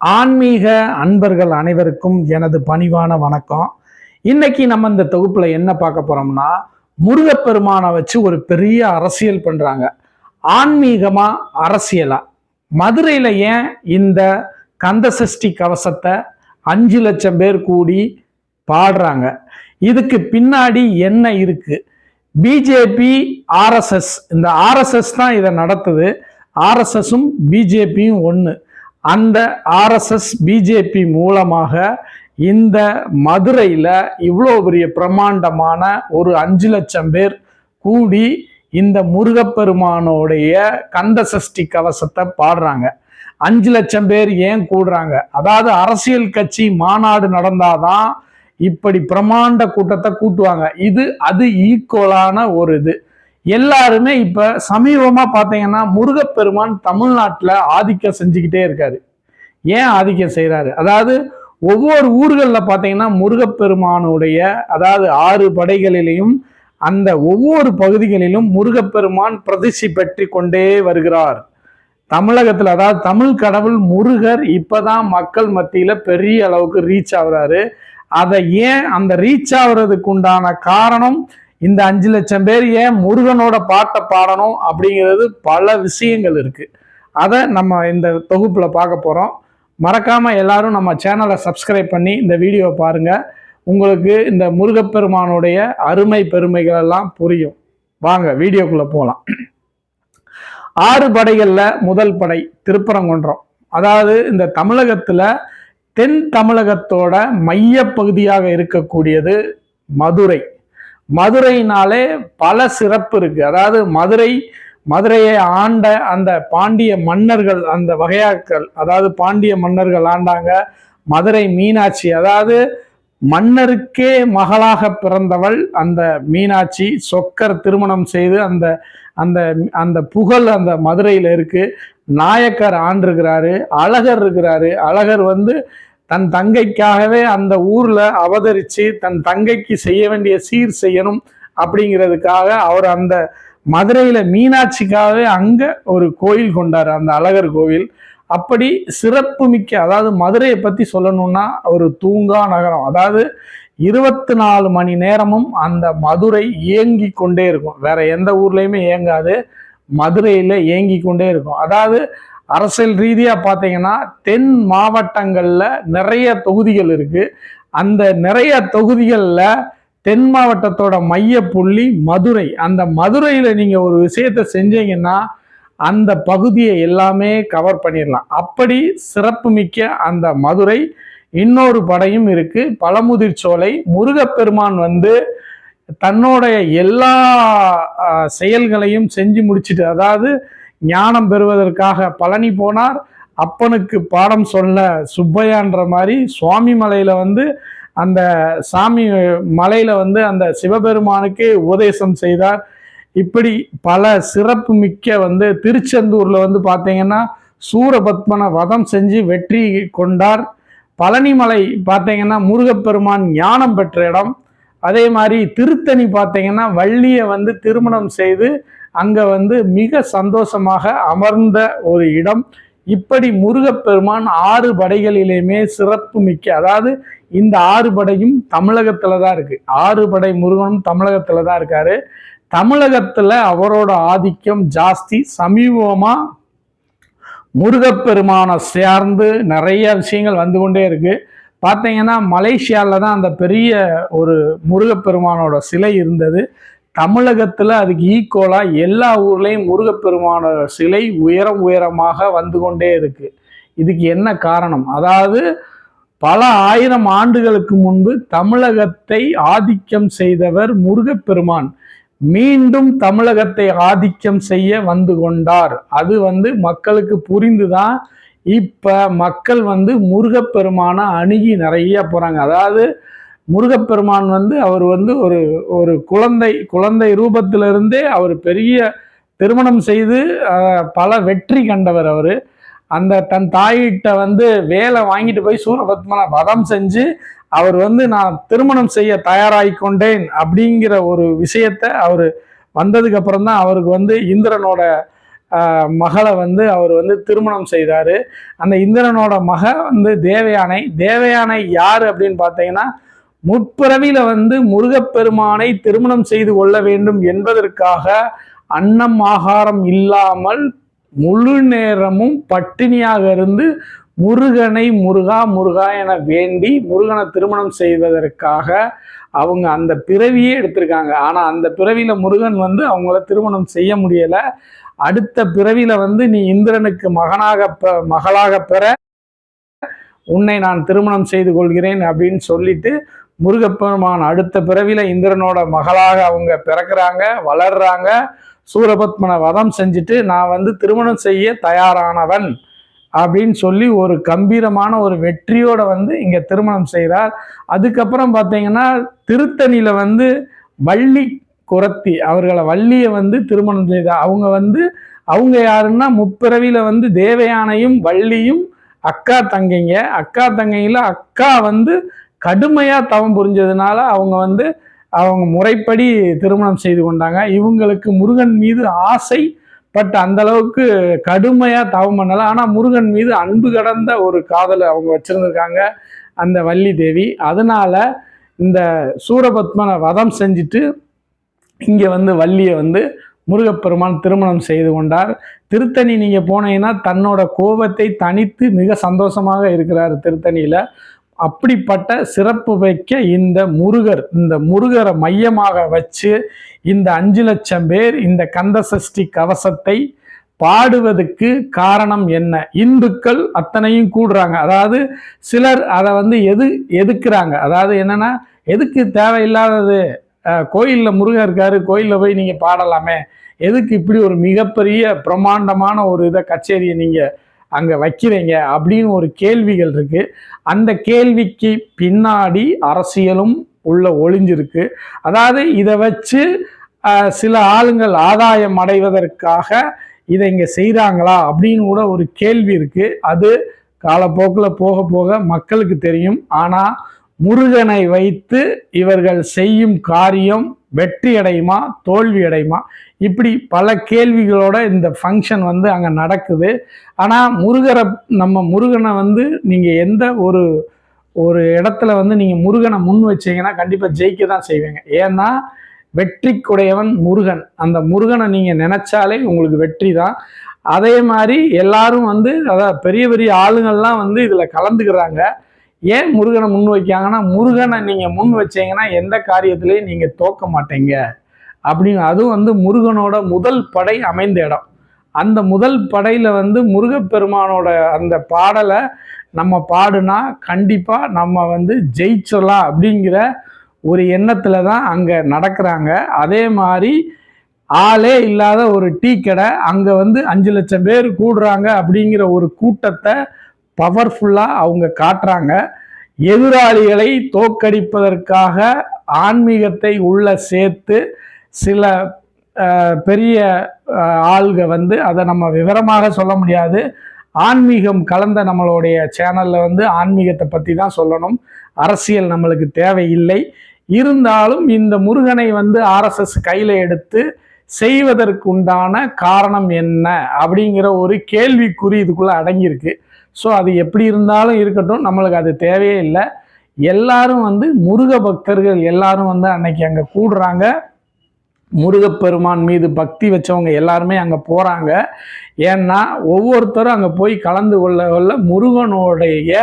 ஆன்மீக அன்பர்கள் அனைவருக்கும் எனது பணிவான வணக்கம். இன்னைக்கு நம்ம இந்த தொகுப்புல என்ன பார்க்க போறோம்னா முருகப்பெருமானை வச்சு ஒரு பெரிய அரசியல் பண்றாங்க. ஆன்மீகமா அரசியலா? மதுரையில ஏன் இந்த கந்தசஷ்டி கவசத்தை அஞ்சு லட்சம் பேர் கூடி பாடுறாங்க? இதுக்கு பின்னாடி என்ன இருக்கு? பிஜேபி ஆர்எஸ்எஸ் இந்த ஆர்எஸ்எஸ் தான் இதை நடத்துது. ஆர்எஸ்எஸும் பிஜேபியும் ஒன்று அந்த ஆர்எஸ்எஸ் பிஜேபி மூலமாக இந்த மதுரையில் இவ்வளோ பெரிய பிரம்மாண்டமான ஒரு அஞ்சு லட்சம் பேர் கூடி இந்த முருகப்பெருமானோடைய கந்த சஷ்டி கவசத்தை பாடுறாங்க. அஞ்சு லட்சம் பேர் ஏன் கூடுறாங்க? அதாவது அரசியல் கட்சி மாநாடு நடந்தாதான் இப்படி பிரமாண்ட கூட்டத்தை கூட்டுவாங்க. இது அது ஈக்குவலான ஒரு இது. எல்லாருமே இப்ப சமீபமா பாத்தீங்கன்னா முருகப்பெருமான் தமிழ்நாட்டுல ஆதிக்கம் செஞ்சுக்கிட்டே இருக்காரு. ஏன் ஆதிக்கம் செய்யறாரு அதாவது ஒவ்வொரு ஊர்களில் பார்த்தீங்கன்னா முருகப்பெருமானுடைய அதாவது ஆறு படைகளிலையும் அந்த ஒவ்வொரு பகுதிகளிலும் முருகப்பெருமான் பிரதிஷ்டி பெற்றி கொண்டே வருகிறார். தமிழகத்தில் அதாவது தமிழ் கடவுள் முருகர் இப்போதான் மக்கள் மத்தியில் பெரிய அளவுக்கு ரீச் ஆகுறாரு. அதை ஏன் அந்த ரீச் ஆகுறதுக்கு உண்டான காரணம் இந்த அஞ்சு லட்சம் பேர் ஏன் முருகனோட பாட்டை பாடணும் அப்படிங்கிறது பல விஷயங்கள் இருக்குது அதை நம்ம இந்த தொகுப்பில் பார்க்க போகிறோம் மறக்காமல் எல்லாரும் நம்ம சேனலை சப்ஸ்கிரைப் பண்ணி இந்த வீடியோவை பாருங்கள் உங்களுக்கு இந்த முருகப்பெருமானுடைய அருமை பெருமைகள் எல்லாம் புரியும். வாங்க வீடியோக்குள்ளே போகலாம் ஆறு படைகளில் முதல் படை திருப்பரங்குன்றம். அதாவது இந்த தமிழகத்தில் தென் தமிழகத்தோட மைய பகுதியாக இருக்கக்கூடியது மதுரை. மதுரைனாலே பல சிறப்பு இருக்கு. அதாவது மதுரை மதுரையை ஆண்ட அந்த பாண்டிய மன்னர்கள் அந்த வகையாக்கள் அதாவது பாண்டிய மன்னர்கள் ஆண்டாங்க. மதுரை மீனாட்சி அதாவது மன்னருக்கே மகளாக பிறந்தவள் அந்த மீனாட்சி. சொக்கர் திருமணம் செய்து அந்த அந்த அந்த புகழ் அந்த மதுரையில் இருக்கு. நாயக்கர் ஆண்டிருக்கிறாரு அழகர் இருக்கிறாரு. அழகர் வந்து தன் தங்கைக்காகவே அந்த ஊர்ல அவதரிச்சு தன் தங்கைக்கு செய்ய வேண்டிய சீர் செய்யணும் அப்படிங்கிறதுக்காக அவர் அந்த மதுரையில மீனாட்சிக்காகவே அங்க ஒரு கோயில் கொண்டார் அந்த அழகர் கோவில். அப்படி சிறப்பு மிக்க அதாவது மதுரையை பத்தி சொல்லணும்னா ஒரு தூங்கா நகரம். அதாவது இருபத்தி நாலு மணி நேரமும் அந்த மதுரை இயங்கி கொண்டே இருக்கும். வேற எந்த ஊர்லயுமே இயங்காது. மதுரையில இயங்கி கொண்டே இருக்கும். அதாவது அரசியல் ரீதியா பார்த்தீங்கன்னா தென் மாவட்டங்கள்ல நிறைய தொகுதிகள் இருக்கு. அந்த நிறைய தொகுதிகளில் தென் மாவட்டத்தோட மைய புள்ளி மதுரை. அந்த மதுரையில் நீங்கள் ஒரு விஷயத்த செஞ்சீங்கன்னா அந்த பகுதியை எல்லாமே கவர் பண்ணிடலாம். அப்படி சிறப்புமிக்க அந்த மதுரை இன்னொரு படையும் இருக்கு. பழமுதிர் சோலை முருகப்பெருமான் வந்து தன்னோடைய எல்லா செயல்களையும் செஞ்சு முடிச்சிட்டு அதாவது ஞானம் பெறுவதற்காக பழனி போனார். அப்பனுக்கு பாடம் சொல்ல சுப்பையான்ற மாதிரி சுவாமி மலையில் வந்து அந்த சாமி மலையில் வந்து அந்த சிவபெருமானுக்கு உபதேசம் செய்தார். இப்படி பல சிறப்பு மிக்க வந்து திருச்செந்தூரில் வந்து பார்த்தீங்கன்னா சூரபத்மனை வதம் செஞ்சு வெற்றி கொண்டார். பழனிமலை பார்த்தீங்கன்னா முருகப்பெருமான் ஞானம் பெற்ற இடம். அதே மாதிரி திருத்தணி பார்த்தீங்கன்னா வள்ளியை வந்து திருமணம் செய்து அங்கே வந்து மிக சந்தோஷமாக அமர்ந்த ஒரு இடம். இப்படி முருகப்பெருமான் ஆறு படைகளிலுமே சிறப்பு மிக்க அதாவது இந்த ஆறு படையும் தமிழகத்தில் தான் இருக்குது ஆறு படை முருகனும் தமிழகத்தில் தான் இருக்கார். தமிழகத்தில் அவரோட ஆதிக்கம் ஜாஸ்தி. சமீபமாக முருகப்பெருமானை சேர்ந்து நிறைய விஷயங்கள் வந்து கொண்டே இருக்குது பார்த்தீங்கன்னா மலேசியாவில் தான் அந்த பெரிய ஒரு முருகப்பெருமானோட சிலை இருந்தது. தமிழகத்தில் அதுக்கு ஈக்குவலாக எல்லா ஊர்லேயும் முருகப்பெருமானோட சிலை உயரம் உயரமாக வந்து கொண்டே இருக்கு. இதுக்கு என்ன காரணம்? அதாவது பல ஆயிரம் ஆண்டுகளுக்கு முன்பு தமிழகத்தை ஆதிக்கம் செய்தவர் முருகப்பெருமான். மீண்டும் தமிழகத்தை ஆதிக்கம் செய்ய வந்து கொண்டார். அது வந்து மக்களுக்கு புரிந்துதான் இப்ப மக்கள் வந்து முருகப்பெருமான அணுகி நிறைய போறாங்க. அதாவது முருகப்பெருமான் வந்து அவர் வந்து ஒரு ஒரு குழந்தை குழந்தை ரூபத்திலிருந்தே அவர் பெரிய திருமணம் செய்து பல வெற்றி கண்டவர் அவர். அந்த தன் தாயிட்ட வந்து வேலை வாங்கிட்டு போய் சூரபத்மனை வதம் செஞ்சு அவர் வந்து நான் திருமணம் செய்ய தயாராகி கொண்டேன் அப்படிங்கிற ஒரு விஷயத்த அவர் வந்ததுக்கு அப்புறம் தான் அவருக்கு வந்து இந்திரனோட மகளை வந்து அவர் வந்து திருமணம் செய்தார். அந்த இந்திரனோட மக வந்து தேவயானை. தேவயானை யார் அப்படின்னு பார்த்தீங்கன்னா முற்பிறவியில வந்து முருகப்பெருமானை திருமணம் செய்து கொள்ள வேண்டும் என்பதற்காக அன்னம் ஆகாரம் இல்லாமல் முழு நேரமும் பட்டினியாக இருந்து முருகனை முருகா முருகா என வேண்டி முருகனை திருமணம் செய்வதற்காக அவங்க அந்த பிறவியே எடுத்திருக்காங்க. ஆனால் அந்த பிறவியில முருகன் வந்து அவங்கள திருமணம் செய்ய முடியல. அடுத்த பிறவியில வந்து நீ இந்திரனுக்கு மகனாக பெ- மகளாக பெற உன்னை நான் திருமணம் செய்து கொள்கிறேன் அப்படின்னு சொல்லிட்டு முருகப்பெருமான் அடுத்த பிறவியில இந்திரனோட மகளாக அவங்க பிறக்கிறாங்க வளர்றாங்க. சூரபத்மனை வதம் செஞ்சுட்டு நான் வந்து திருமணம் செய்ய தயாரானவன் அப்படின்னு சொல்லி ஒரு கம்பீரமான ஒரு வெற்றியோட வந்து இங்க திருமணம் செய்கிறார் அதுக்கப்புறம் பார்த்தீங்கன்னா திருத்தணியில வந்து வள்ளி குரத்தி அவர்களை வள்ளியை வந்து திருமணம் செய்தார் அவங்க வந்து அவங்க யாருன்னா முப்பிறவியில வந்து தேவயானையும் வள்ளியும் அக்கா தங்கைங்க. அக்கா தங்கையில் அக்கா வந்து கடுமையாக தவம் புரிஞ்சதுனால அவங்க வந்து அவங்க முறைப்படி திருமணம் செய்து கொண்டாங்க. இவங்களுக்கு முருகன் மீது ஆசை பட் அந்த அளவுக்கு கடுமையாக தவம் பண்ணலை. ஆனால் முருகன் மீது அன்பு கடந்த ஒரு காதலை அவங்க வச்சுருந்துருக்காங்க அந்த வள்ளி தேவி. அதனால இந்த சூரபத்மனை வதம் செஞ்சுட்டு இங்கே வந்து வள்ளியை வந்து முருகப்பெருமான் திருமணம் செய்து கொண்டார். திருத்தணி நீங்கள் போனீங்கன்னா தன்னோட கோபத்தை தனித்து மிக சந்தோஷமாக இருக்கிறார் திருத்தணியில். அப்படிப்பட்ட சிறப்பு வைக்க இந்த முருகர் இந்த முருகரை மையமாக வச்சு இந்த அஞ்சு லட்சம் பேர் இந்த கந்த சஷ்டி கவசத்தை பாடுவதற்கு காரணம் என்ன? இந்துக்கள் அத்தனையும் கூடுறாங்க. அதாவது சிலர் அதை வந்து எது எதுக்குறாங்க? அதாவது என்னன்னா எதுக்கு தேவையில்லாதது? கோயிலில் முருகர் முருகன் இருக்காரு கோயிலில் போய் நீங்கள் பாடலாமே. எதுக்கு இப்படி ஒரு மிகப்பெரிய பிரம்மாண்டமான ஒரு இதை கச்சேரியை நீங்கள் அங்கே வைக்கிறீங்க அப்படின்னு ஒரு கேள்விகள் இருக்குது அந்த கேள்விக்கு பின்னாடி அரசியலும் உள்ள ஒளிஞ்சிருக்கு. அதாவது இதை வச்சு சில ஆளுங்கள் ஆதாயம் அடைவதற்காக இதை இங்கே செய்கிறாங்களா அப்படின்னு கூட ஒரு கேள்வி இருக்குது அது காலப்போக்கில் போக போக மக்களுக்கு தெரியும். ஆனால் முருகனை வைத்து இவர்கள் செய்யும் காரியம் வெற்றி அடையுமா தோல்வி அடையுமா? இப்படி பல கேள்விகளோட இந்த ஃபங்க்ஷன் வந்து அங்கே நடக்குது. ஆனால் முருகரை நம்ம முருகனை வந்து நீங்கள் எந்த ஒரு ஒரு இடத்துல வந்து நீங்கள் முருகனை முன் வச்சீங்கன்னா கண்டிப்பாக ஜெயிக்க தான் செய்வீங்க. ஏன்னா வெற்றிக்குடையவன் முருகன். அந்த முருகனை நீங்கள் நினச்சாலே உங்களுக்கு வெற்றி தான் அதே மாதிரி எல்லாரும் வந்து அதாவது பெரிய பெரிய ஆளுங்கள்லாம் வந்து இதில் கலந்துக்கிறாங்க. ஏன் முருகனை முன் வைக்காங்கன்னா முருகனை நீங்கள் முன் வச்சீங்கன்னா எந்த காரியத்திலையும் நீங்கள் தோக்க மாட்டீங்க. அப்படின்னு அதுவும் வந்து முருகனோட முதல் படை அமைந்த இடம். அந்த முதல் படையில் வந்து முருகப்பெருமானோட அந்த பாடலை நம்ம பாடுனா கண்டிப்பாக நம்ம வந்து ஜெயிச்சலாம் அப்படிங்கிற ஒரு எண்ணத்தில் தான் அங்கே நடக்கிறாங்க. அதே மாதிரி ஆளே இல்லாத ஒரு டீ கடை அங்கே வந்து அஞ்சு லட்சம் பேர் கூடுறாங்க அப்படிங்கிற ஒரு கூட்டத்தை பவர்ஃபுல்லாக அவங்க காட்டுறாங்க. எதிராளிகளை தோற்கடிப்பதற்காக ஆன்மீகத்தை உள்ள சேர்த்து சில பெரிய ஆள்க வந்து அதை நம்ம விவரமாக சொல்ல முடியாது. ஆன்மீகம் கலந்த நம்மளுடைய சேனலில் வந்து ஆன்மீகத்தை பற்றி தான் சொல்லணும். அரசியல் நம்மளுக்கு தேவையில்லை. இருந்தாலும் இந்த முருகனை வந்து ஆர்எஸ்எஸ் கையில் எடுத்து செய்வதற்குண்டான காரணம் என்ன அப்படிங்கிற ஒரு கேள்விக்குறி இதுக்குள்ளே அடங்கியிருக்கு. ஸோ அது எப்படி இருந்தாலும் இருக்கட்டும் நம்மளுக்கு அது தேவையே இல்லை. எல்லாரும் வந்து முருக பக்தர்கள் எல்லாரும் வந்து அன்னைக்கு அங்கே கூடுறாங்க. முருகப்பெருமான் மீது பக்தி வச்சவங்க எல்லாருமே அங்கே போகிறாங்க ஏன்னா ஒவ்வொருத்தரும் அங்கே போய் கலந்து கொள்ள கொள்ள முருகனுடைய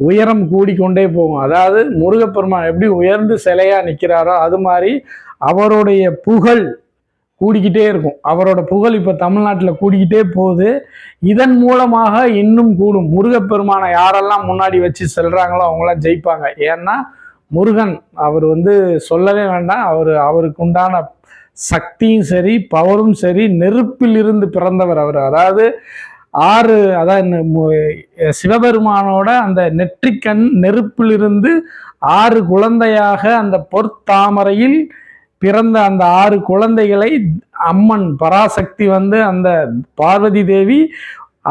உயரம் கூடிக்கொண்டே போகும். அதாவது முருகப்பெருமான் எப்படி உயர்ந்து சிலையாக நிற்கிறாரோ அது மாதிரி அவருடைய புகழ் கூடிக்கிட்டே இருக்கும். அவரோட புகழ் இப்போ தமிழ்நாட்டில் கூடிக்கிட்டே போகுது. இதன் மூலமாக இன்னும் கூடும். முருகப்பெருமானை யாரெல்லாம் முன்னாடி வச்சு செல்கிறாங்களோ அவங்களாம் ஜெயிப்பாங்க. ஏன்னா முருகன் அவர் வந்து சொல்லவே வேண்டாம். அவர் அவருக்கு உண்டான சக்தியும் சரி பவரும் சரி நெருப்பில் இருந்து பிறந்தவர் அவர். அதாவது ஆறு அதான் சிவபெருமானோட அந்த நெற்றிக்கண் நெருப்பிலிருந்து ஆறு குழந்தையாக அந்த பொற்தாமரையில் பிறந்த அந்த ஆறு குழந்தைகளை அம்மன் பராசக்தி வந்து அந்த பார்வதி தேவி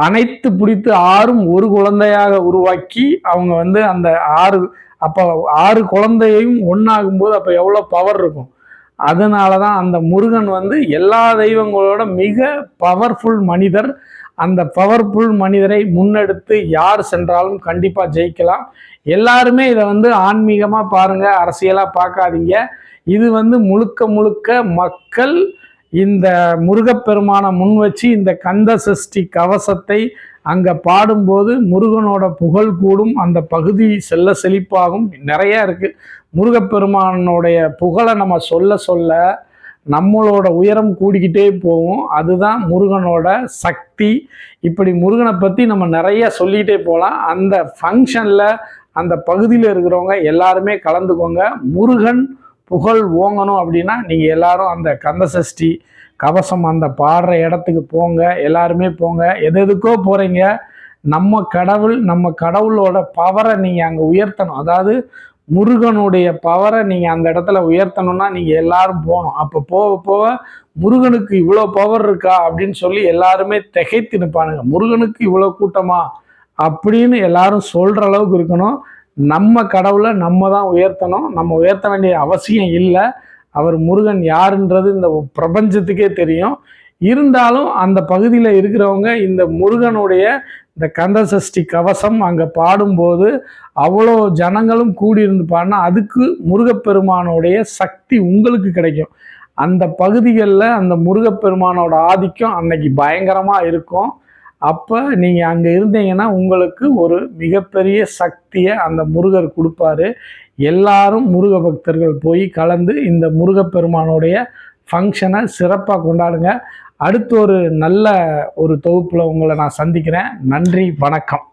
அனைத்து பிடித்து ஆறும் ஒரு குழந்தையாக உருவாக்கி அவங்க வந்து அந்த ஆறு அப்போ ஆறு குழந்தையும் ஒன்றாகும்போது அப்போ எவ்வளோ பவர் இருக்கும்? அதனால தான் அந்த முருகன் வந்து எல்லா தெய்வங்களோட மிக பவர்ஃபுல் மனிதர். அந்த பவர்ஃபுல் மனிதரை முன்னெடுத்து யார் சென்றாலும் கண்டிப்பாக ஜெயிக்கலாம். எல்லாருமே இதை வந்து ஆன்மீகமாக பாருங்கள் அரசியலாக பார்க்காதீங்க. இது வந்து முழுக்க முழுக்க மக்கள் இந்த முருகப்பெருமானை முன் வச்சு இந்த கந்த சஷ்டி கவசத்தை அங்கே பாடும்போது முருகனோட புகழ் கூடும் அந்த பகுதி செல்ல செழிப்பாகும். நிறையா இருக்குது முருகப்பெருமானுடைய புகழை நம்ம சொல்ல சொல்ல நம்மளோட உயரம் கூடிக்கிட்டே போகும். அதுதான் முருகனோட சக்தி. இப்படி முருகனை பற்றி நம்ம நிறைய சொல்லிக்கிட்டே போகலாம். அந்த ஃபங்க்ஷனில் அந்த பகுதியில் இருக்கிறவங்க எல்லாருமே கலந்துக்கோங்க. முருகன் புகழ் ஓங்கணும் அப்படின்னா நீங்கள் எல்லாரும் அந்த கந்தசஷ்டி கவசம் அந்த பாடுற இடத்துக்கு போங்க எல்லாருமே போங்க. எது எதுக்கோ போகிறீங்க நம்ம கடவுள் நம்ம கடவுளோட பவரை நீங்கள் அங்கே உயர்த்தணும். அதாவது முருகனுடைய பவரை நீங்கள் அந்த இடத்துல உயர்த்தணும்னா நீங்கள் எல்லாரும் போகணும். அப்போ போக போக முருகனுக்கு இவ்வளோ பவர் இருக்கா அப்படின்னு சொல்லி எல்லாருமே திகைத்து நிற்பானுங்க. முருகனுக்கு இவ்வளோ கூட்டமா அப்படின்னு எல்லாரும் சொல்கிற அளவுக்கு இருக்கணும். நம்ம கடவுளை நம்ம தான் உயர்த்தணும். நம்ம உயர்த்த வேண்டிய அவசியம் இல்லை. அவர் முருகன் யாருன்றது இந்த பிரபஞ்சத்துக்கே தெரியும். இருந்தாலும் அந்த பகுதியில் இருக்கிறவங்க இந்த முருகனுடைய இந்த கந்தசஷ்டி கவசம் அங்கே பாடும்போது அவ்வளோ ஜனங்களும் கூடியிருந்து பாடினா அதுக்கு முருகப்பெருமானுடைய சக்தி உங்களுக்கு கிடைக்கும். அந்த பகுதிகளில் அந்த முருகப்பெருமானோட ஆதிக்கம் அன்னைக்கு பயங்கரமாக இருக்கும். அப்போ நீங்கள் அங்கே இருந்தீங்கன்னா உங்களுக்கு ஒரு மிகப்பெரிய சக்தியை அந்த முருகர் கொடுப்பாரு. எல்லாரும் முருக பக்தர்கள் போய் கலந்து இந்த முருகப்பெருமானுடைய ஃபங்க்ஷனை சிறப்பாக கொண்டாடுங்க. அடுத்து ஒரு நல்ல ஒரு தொகுப்பில் உங்களை நான் சந்திக்கிறேன். நன்றி வணக்கம்.